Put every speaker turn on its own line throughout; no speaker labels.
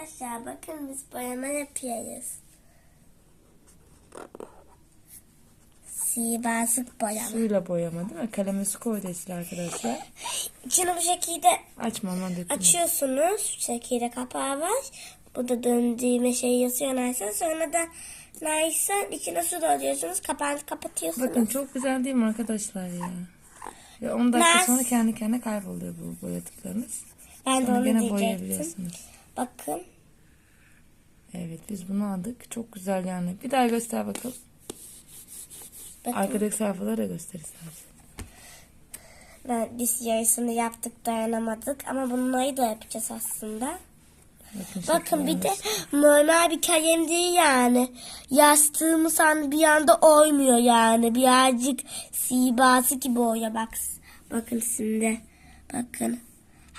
Arkadaşlar bakın biz boyama yapıyoruz. Sihirbazlık boyama.
Suyla boyama değil mi? Kaleme su koydu arkadaşlar.
İçini bu şekilde
Açma aman dökülme.
açıyorsunuz. Şu şekilde kapağı var. Bu da döndüğüme şey yazıyor neyse. Sonra da neyse içine su dolduruyorsunuz. Kapağını kapatıyorsunuz.
Bakın çok güzel değil mi arkadaşlar ya? Ve 10 dakika
Naz-
sonra kendi kendine kayboluyor bu boyadıklarınız.
ben de
Sonra
onu
gene
diyecektim.
boyayabiliyorsunuz.
Bakın.
Evet biz bunu aldık. Çok güzel yani. Bir daha göster bakalım.
Bakın.
Arkadaki sayfaları da göster istersen.
Ben biz yarısını yaptık dayanamadık. Ama bunları da yapacağız aslında.
Bakın,
Bakın bir de normal bir kalem değil yani. Yastığımız hani bir anda oymuyor yani. Birazcık sibası gibi oya bak. Bakın şimdi. Bakın.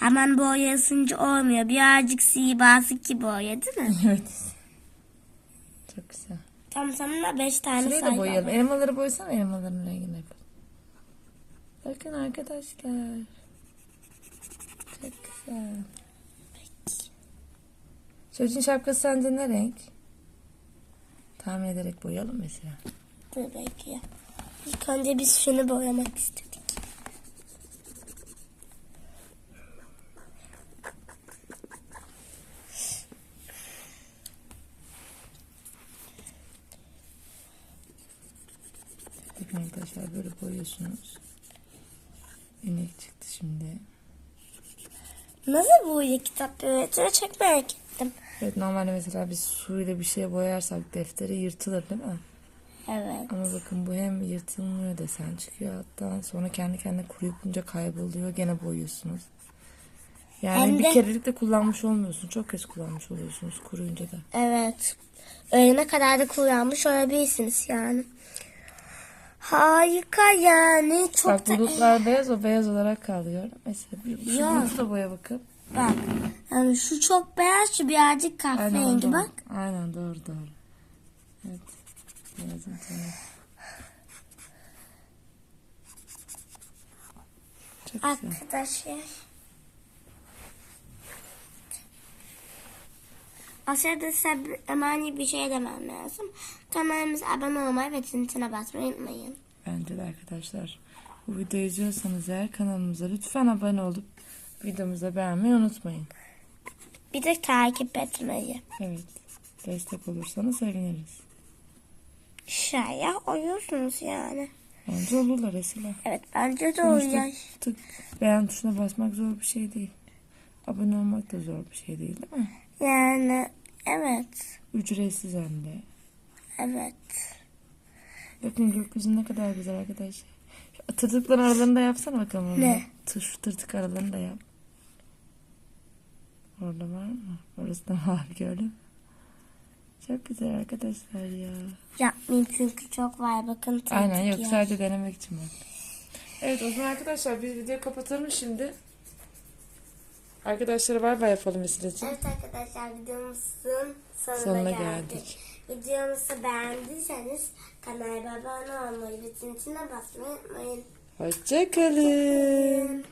Hemen boya ısınca olmuyor. Birazcık sibası gibi oya değil mi?
Evet. Çok güzel.
Tam tamına beş tane
Şurayı da
sayfa
boyayalım.
var.
Elmaları boyasana elmaların rengini yapalım. Bakın arkadaşlar. Çok güzel. Çocuğun şapkası sence ne renk? Tahmin ederek boyayalım mesela.
Dur ya. İlk önce biz şunu boyamak istedik.
Arkadaşlar böyle boyuyorsunuz. İnek çıktı şimdi.
Nasıl bu ya kitap öğretmeni çok merak ettim.
Evet normalde mesela biz suyla bir şey boyarsak defteri yırtılır değil mi?
Evet.
Ama bakın bu hem yırtılmıyor desen çıkıyor hatta sonra kendi kendine kuruyunca kayboluyor gene boyuyorsunuz. Yani
Hem
bir
de-
kerelik de kullanmış olmuyorsun. Çok kez kullanmış oluyorsunuz kuruyunca da.
Evet. Öğlene kadar da kullanmış olabilirsiniz yani. Harika yani. Çok
Bak
da
bulutlar beyaz o beyaz olarak kalıyor. Mesela bir, şu
Ya.
bulutu da boya bakın.
Bak. Yani şu çok beyaz şu birazcık kahverengi bak.
Aynen doğru doğru. Evet. Tonu. Çok güzel.
Arkadaşlar. Aşağıda size bir- şey demem lazım. Kanalımıza abone olmayı ve tintine basmayı unutmayın.
Bence de arkadaşlar. Bu videoyu izliyorsanız eğer kanalımıza lütfen abone olup videomuza beğenmeyi unutmayın.
Bir de takip etmeyi.
Evet. Destek olursanız seviniriz.
Şaya oyuyorsunuz yani.
Bence olurlar Esila.
Evet bence de oyuyor.
tık beğen tuşuna basmak zor bir şey değil. Abone olmak da zor bir şey değil değil mi?
Yani evet.
Ücretsiz hem de.
Evet.
Bakın gökyüzü ne kadar güzel arkadaşlar. Şu tırtıkların aralarını da yapsana bakalım. onu.
Ne?
Şu tırtık aralarını da yap. Orada var mı? Orası da mavi gördün mü? Çok güzel arkadaşlar ya.
Yapmayayım çünkü çok var bakın. tanıdık
Aynen yok
yer.
sadece denemek için bak. Evet o zaman arkadaşlar biz videoyu kapatalım şimdi. Arkadaşlara bay bay yapalım Esile'ciğim.
Evet arkadaşlar videomuzun sonuna,
Sonuna
geldik.
geldik.
Videomuzu beğendiyseniz kanala abone olmayı ve zilini basmayı unutmayın.
Hoşçakalın.